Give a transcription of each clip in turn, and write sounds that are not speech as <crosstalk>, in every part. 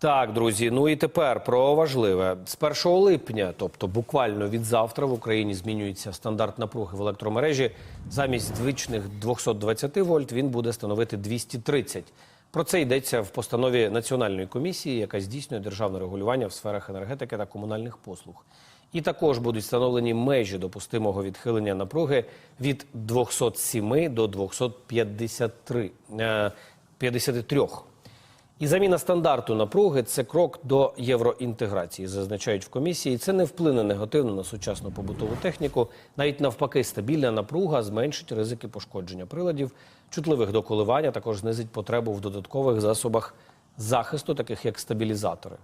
Так, друзі, ну і тепер про важливе. З 1 липня, тобто буквально від завтра, в Україні змінюється стандарт напруги в електромережі. Замість звичних 220 вольт він буде становити 230. Про це йдеться в постанові Національної комісії, яка здійснює державне регулювання в сферах енергетики та комунальних послуг. І також будуть встановлені межі допустимого відхилення напруги від 207 до 253. е, 53. І заміна стандарту напруги це крок до євроінтеграції, зазначають в комісії. Це не вплине негативно на сучасну побутову техніку. Навіть навпаки, стабільна напруга зменшить ризики пошкодження приладів, чутливих до коливання, також знизить потребу в додаткових засобах захисту, таких як стабілізатори.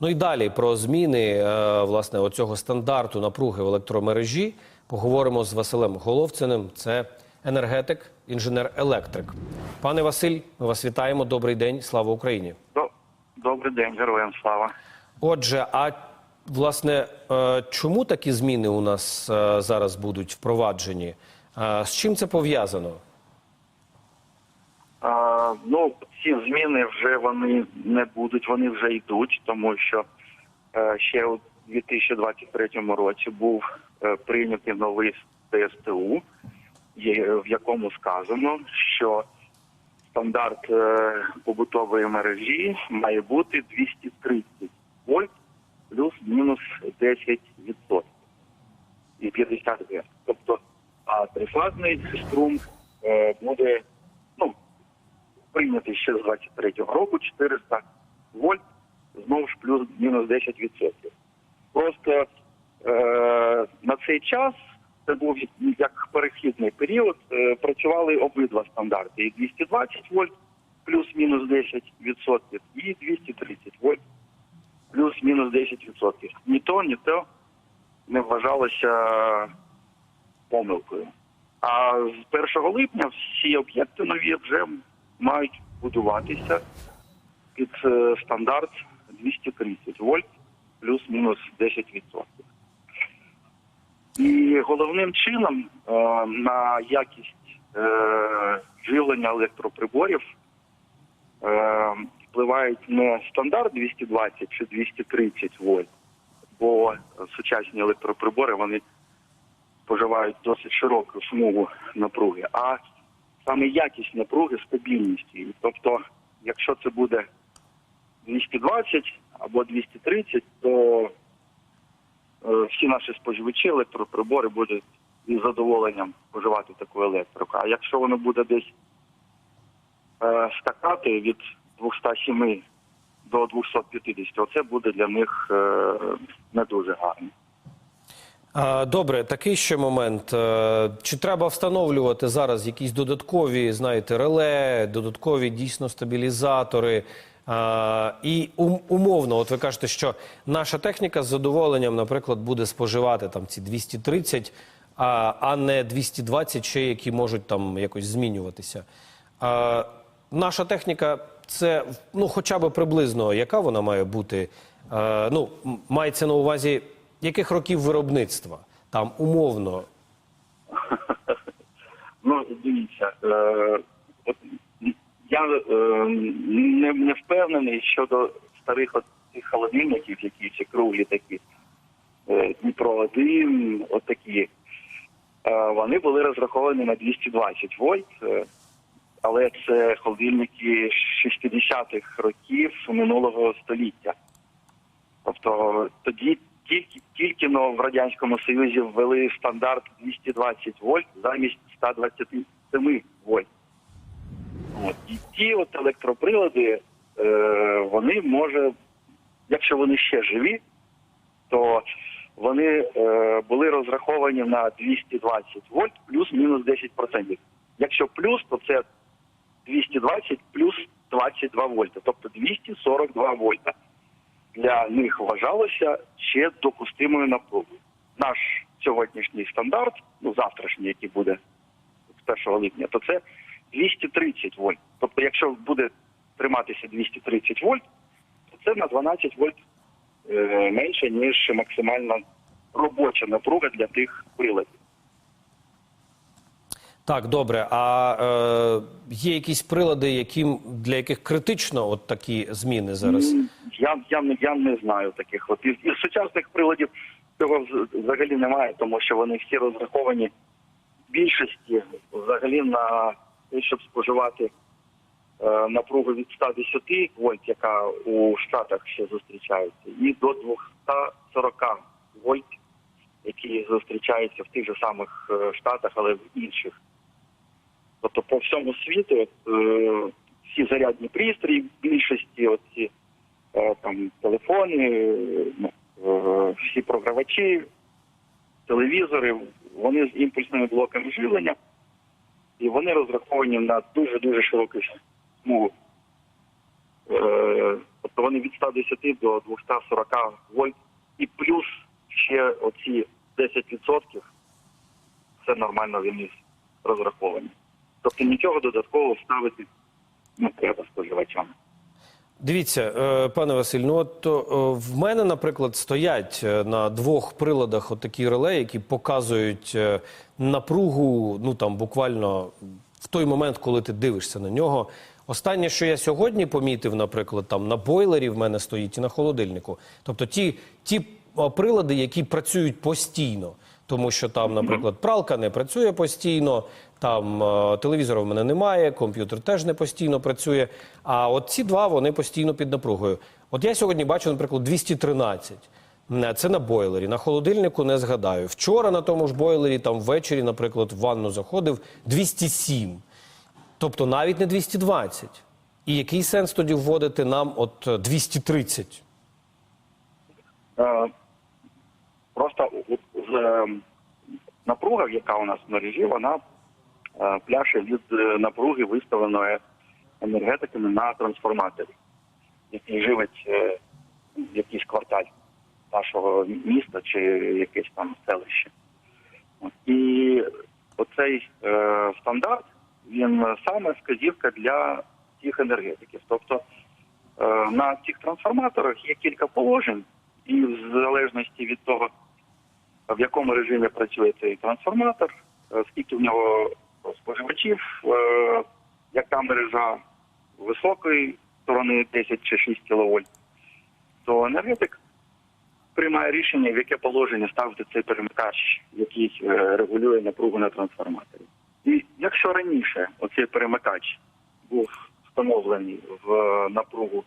Ну і далі про зміни е, власне оцього стандарту напруги в електромережі поговоримо з Василем Головциним. Це енергетик, інженер-електрик. Пане Василь, ми вас вітаємо. Добрий день, слава Україні. Добрий день, героям слава. Отже, а власне, е, чому такі зміни у нас е, зараз будуть впроваджені? Е, З чим це пов'язано? Ну, ці зміни вже вони не будуть, вони вже йдуть, тому що ще у 2023 році був прийнятий новий ТСТУ, в якому сказано, що стандарт е, побутової мережі має бути 230 вольт плюс-мінус 10 і 50 Гц. Тобто, а трифазний струм е, буде ну, прийнятий ще з 23-го року 400 вольт, знову ж плюс-мінус 10%. Просто е, на цей час це був як перехідний період, е, працювали обидва стандарти. І 220 вольт плюс-мінус 10%, і 230 вольт плюс-мінус 10%. Ні то, ні то не вважалося помилкою. А з 1 липня всі об'єкти нові вже мають будуватися під е, стандарт 230 вольт плюс-мінус 10%. І головним чином е, на якість е, живлення електроприборів е, впливають не стандарт 220 чи 230 вольт, бо сучасні електроприбори вони споживають досить широку смугу напруги, а саме якість напруги, стабільність. Тобто, якщо це буде 220 або 230, то всі наші споживачі електроприбори будуть із задоволенням споживати таку електрику. А якщо воно буде десь е, скакати від 207 до 250, оце буде для них е, не дуже гарно. Добре, такий ще момент. Е, Чи треба встановлювати зараз якісь додаткові, знаєте, реле, додаткові дійсно стабілізатори? І ум- умовно, от ви кажете, що наша техніка з задоволенням, наприклад, буде споживати там ці 230, а, не 220 ще, які можуть там якось змінюватися. Наша техніка це ну, хоча б приблизно, яка вона має бути? Ну, мається на увазі яких років виробництва? Там умовно. <laughs> Ну, дивіться, е, я е, не, не впевнений щодо старих от цих холодильників, які ці круглі такі, е, Дніпро 1 от такі. Е, вони були розраховані на 220 вольт, але це холодильники 60-х років минулого століття. Тобто тоді тільки, тільки но в Радянському Союзі ввели стандарт 220 вольт замість 127 вольт. От. І ті от електроприлади, е, вони може, якщо вони ще живі, то вони е, були розраховані на 220 вольт плюс-мінус 10%. Якщо плюс, то це 220 плюс 22 вольта, тобто 242 вольта. Для них вважалося ще допустимою напругою. Наш сьогоднішній стандарт, ну завтрашній, який буде з 1 липня, то це 230 вольт. Тобто, якщо буде триматися 230 вольт, то це на 12 вольт е, менше, ніж максимальна робоча напруга для тих приладів. Так, добре. А е, є якісь прилади, яким, для яких критично от такі зміни зараз? Я, я, не- я не знаю таких. От із, із сучасних приладів цього взагалі немає, тому що вони всі розраховані в більшості взагалі на щоб споживати е, напругу від 110 вольт, яка у Штатах ще зустрічається, і до 240 вольт, які зустрічаються в тих же самих е, Штатах, але в інших. Тобто по всьому світу е, всі зарядні пристрої, в більшості оці е, там телефони, е, е, всі програвачі, телевізори, вони з імпульсними блоками живлення, і вони розраховані на дуже дуже широку смугу. Е, Тобто вони від 110 до 240 вольт, і плюс ще оці 10% це нормально вони розраховані. Тобто нічого додаткового ставити не треба споживачам. Дивіться, е, пане Василь, ну от е, в мене, наприклад, стоять е, на двох приладах отакі реле, які показують напругу, ну там буквально в той момент, коли ти дивишся на нього. Останнє, що я сьогодні помітив, наприклад, там на бойлері в мене стоїть і на холодильнику. Тобто ті, ті прилади, які працюють постійно. Тому що там, наприклад, пралка не працює постійно, там е, телевізора в мене немає, комп'ютер теж не постійно працює. А от ці два вони постійно під напругою. От я сьогодні бачу, наприклад, 213. Е, Це на бойлері. На холодильнику не згадаю. Вчора на тому ж бойлері, там ввечері, наприклад, в ванну заходив 207. Тобто навіть не 220. І який сенс тоді вводити нам от е, 230? Е, Просто у- е, напруга, яка у нас в мережі, вона е, пляше від е, напруги виставленої енергетиками на трансформаторі, який живить е, якийсь кварталь нашого міста чи якесь там селище. І оцей е, стандарт він саме вказівка для всіх енергетиків. Тобто Е, на цих трансформаторах є кілька положень, і в залежності від того, в якому режимі працює цей трансформатор, е, скільки в нього споживачів, е, яка мережа високої сторони 10 чи 6 кВт, то енергетик приймає рішення, в яке положення ставити цей перемикач, який е, регулює напругу на трансформаторі. І якщо раніше оцей перемикач був встановлений в напругу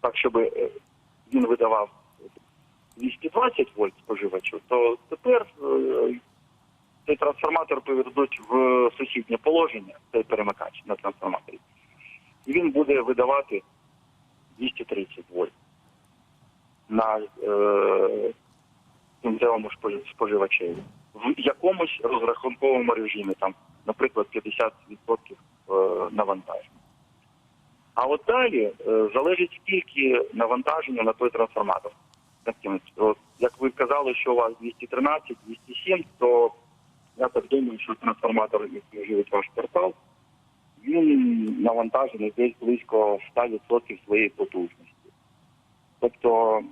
так, щоб він видавав 220 вольт споживачу, то тепер е, цей трансформатор поведуть в сусіднє положення, цей перемикач на трансформаторі, і він буде видавати 230 вольт на е, споживачеві в якомусь розрахунковому режимі, там, наприклад, 50% е, навантаження. А от далі е, залежить скільки навантаження на той трансформатор. Таким, от, як ви казали, що у вас 213, 207, то я так думаю, що трансформатор, який живить ваш квартал, він навантажений десь близько 100% своєї потужності. Тобто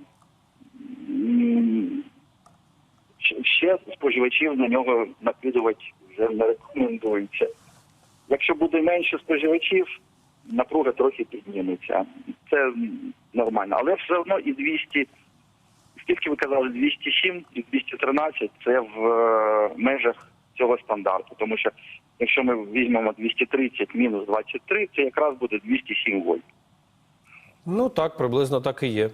ще споживачів на нього накидувати вже не рекомендується. Якщо буде менше споживачів, напруга трохи підніметься. Це нормально. Але все одно і 200, скільки ви казали, 207 і 213 це в е, межах цього стандарту. Тому що якщо ми візьмемо 230 мінус 23, це якраз буде 207 вольт. Ну так, приблизно так і є.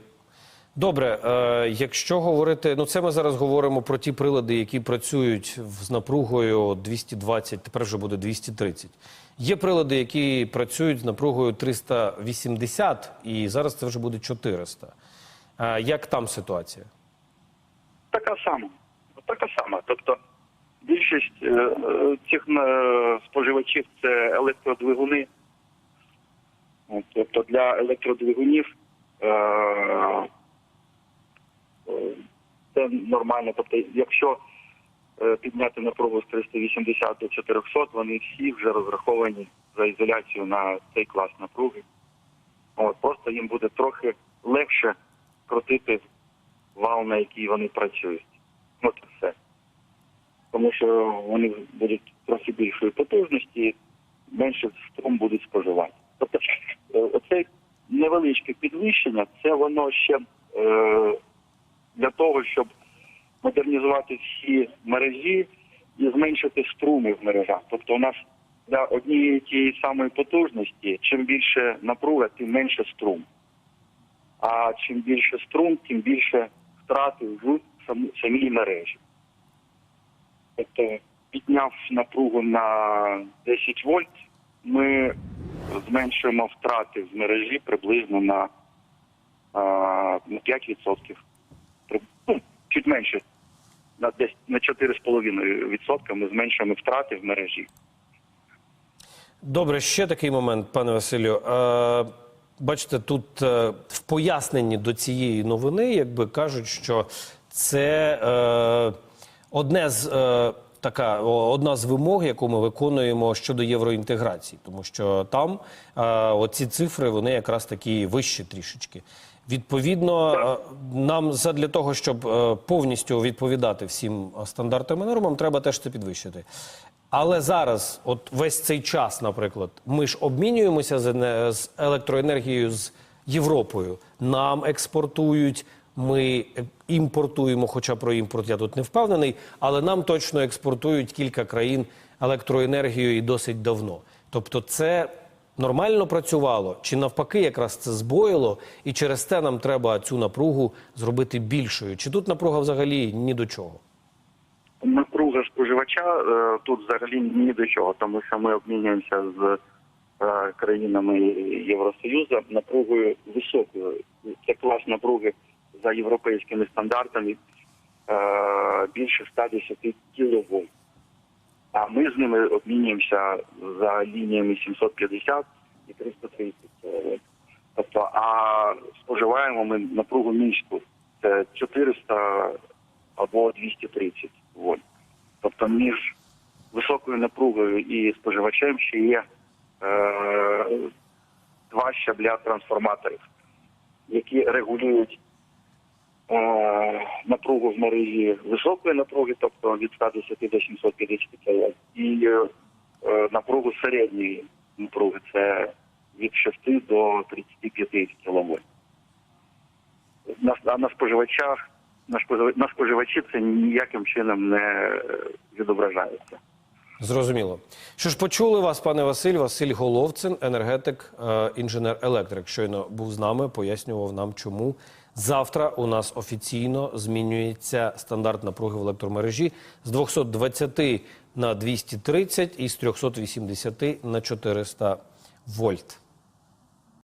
Добре, е, якщо говорити, ну це ми зараз говоримо про ті прилади, які працюють з напругою 220, тепер вже буде 230. Є прилади, які працюють з напругою 380, і зараз це вже буде 400. Як там ситуація? Така сама. Така сама. Тобто більшість е, е, цих е, споживачів це електродвигуни. Тобто для електродвигунів це нормально. Тобто, якщо підняти напругу з 380 до 400, вони всі вже розраховані за ізоляцію на цей клас напруги. От, просто їм буде трохи легше крутити вал, на який вони працюють. От і все. тому що вони будуть трохи більшої потужності, менше струм будуть споживати. Тобто, е, оце невеличке підвищення, це воно ще е, для того, щоб модернізувати всі мережі і зменшити струми в мережах. Тобто у нас для однієї тієї самої потужності, чим більше напруга, тим менше струм. А чим більше струм, тим більше втрати в самій мережі. Тобто, підняв напругу на 10 вольт, ми зменшуємо втрати в мережі приблизно на, на 5%. Ну, чуть менше, на десь на 4,5% ми зменшуємо втрати в мережі. Добре, ще такий момент, пане Василю. Бачите, тут е, в поясненні до цієї новини, якби кажуть, що це е, одне з. Е, Така одна з вимог, яку ми виконуємо щодо євроінтеграції, тому що там е, оці цифри вони якраз такі вищі трішечки. Відповідно, е, нам задля того, щоб е, повністю відповідати всім стандартам і нормам, треба теж це підвищити. Але зараз, от весь цей час, наприклад, ми ж обмінюємося з, з електроенергією з Європою. Нам експортують, ми імпортуємо, хоча про імпорт я тут не впевнений, але нам точно експортують кілька країн електроенергію і досить давно. Тобто, це нормально працювало, чи навпаки, якраз це збоїло, і через те нам треба цю напругу зробити більшою. Чи тут напруга взагалі ні до чого? Споживача е, тут взагалі ні до чого, тому що ми обмінюємося з е, країнами Євросоюзу напругою високою. Це клас напруги за європейськими стандартами е, більше 110 кВт. А ми з ними обмінюємося за лініями 750 і 330 кВт. Тобто, а споживаємо ми напругу низьку. Це 400 або 230 вольт. Тобто між високою напругою і споживачем ще є е, два щабля трансформаторів, які регулюють е, напругу в мережі високої напруги, тобто від 110 до 750 кВт, і е, напругу середньої напруги, це від 6 до 35 кВт. А на споживачах на спожив- на споживачі це ніяким чином не е, відображається. Зрозуміло. Що ж почули вас, пане Василь, Василь Головцин, енергетик, е, інженер-електрик. Щойно був з нами, пояснював нам, чому завтра у нас офіційно змінюється стандарт напруги в електромережі з 220 на 230 і з 380 на 400 вольт.